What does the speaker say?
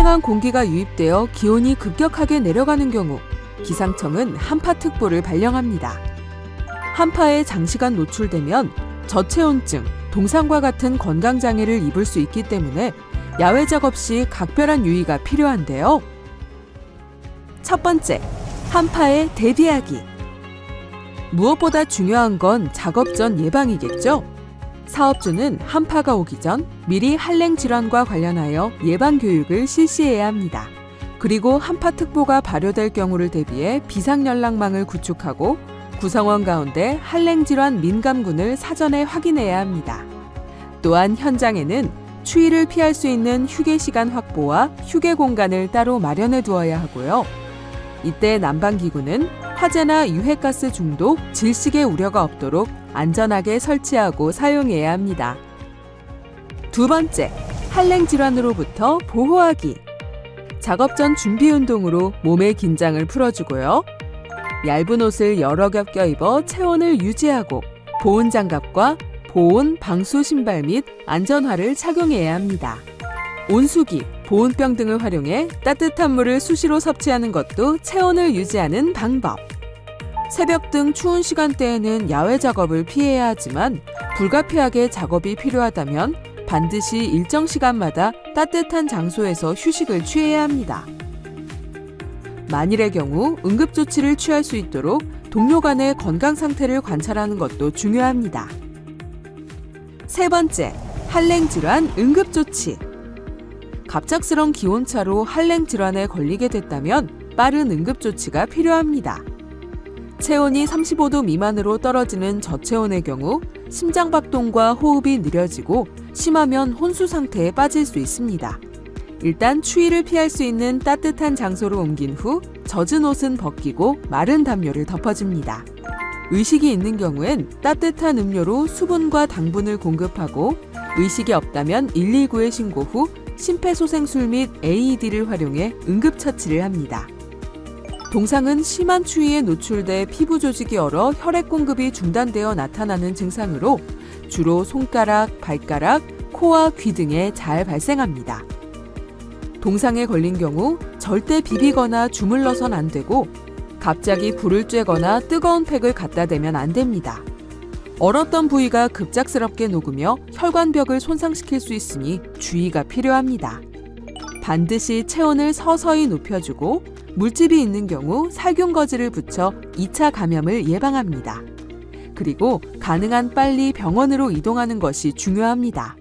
강한 공기가 유입되어 기온이 급격하게 내려가는 경우 기상청은 한파특보를 발령합니다. 한파에 장시간 노출되면 저체온증, 동상과 같은 건강장애를 입을 수 있기 때문에 야외 작업 시 각별한 유의가 필요한데요. 첫 번째, 한파에 대비하기. 무엇보다 중요한 건 작업 전 예방이겠죠? 사업주는 한파가 오기 전 미리 한랭 질환과 관련하여 예방 교육을 실시해야 합니다. 그리고 한파특보가 발효될 경우를 대비해 비상연락망을 구축하고 구성원 가운데 한랭 질환 민감군을 사전에 확인해야 합니다. 또한 현장에는 추위를 피할 수 있는 휴게 시간 확보와 휴게 공간을 따로 마련해 두어야 하고요. 이때 난방기구는 화재나 유해가스 중독, 질식의 우려가 없도록 안전하게 설치하고 사용해야 합니다. 두 번째, 한랭 질환으로부터 보호하기. 작업 전 준비 운동으로 몸의 긴장을 풀어주고요. 얇은 옷을 여러 겹 껴입어 체온을 유지하고 보온 장갑과 보온 방수 신발 및 안전화를 착용해야 합니다. 온수기, 보온병 등을 활용해 따뜻한 물을 수시로 섭취하는 것도 체온을 유지하는 방법. 새벽 등 추운 시간대에는 야외 작업을 피해야 하지만 불가피하게 작업이 필요하다면 반드시 일정 시간마다 따뜻한 장소에서 휴식을 취해야 합니다. 만일의 경우 응급조치를 취할 수 있도록 동료 간의 건강 상태를 관찰하는 것도 중요합니다. 세 번째, 한랭 질환 응급조치. 갑작스런 기온차로 한랭 질환에 걸리게 됐다면 빠른 응급조치가 필요합니다. 체온이 35도 미만으로 떨어지는 저체온의 경우 심장박동과 호흡이 느려지고 심하면 혼수 상태에 빠질 수 있습니다. 일단 추위를 피할 수 있는 따뜻한 장소로 옮긴 후 젖은 옷은 벗기고 마른 담요를 덮어줍니다. 의식이 있는 경우엔 따뜻한 음료로 수분과 당분을 공급하고 의식이 없다면 119에 신고 후 심폐소생술 및 AED를 활용해 응급처치를 합니다. 동상은 심한 추위에 노출돼 피부 조직이 얼어 혈액 공급이 중단되어 나타나는 증상으로 주로 손가락, 발가락, 코와 귀 등에 잘 발생합니다. 동상에 걸린 경우 절대 비비거나 주물러선 안 되고 갑자기 불을 쬐거나 뜨거운 팩을 갖다 대면 안 됩니다. 얼었던 부위가 급작스럽게 녹으며 혈관벽을 손상시킬 수 있으니 주의가 필요합니다. 반드시 체온을 서서히 높여주고 물집이 있는 경우 살균 거즈를 붙여 2차 감염을 예방합니다. 그리고 가능한 빨리 병원으로 이동하는 것이 중요합니다.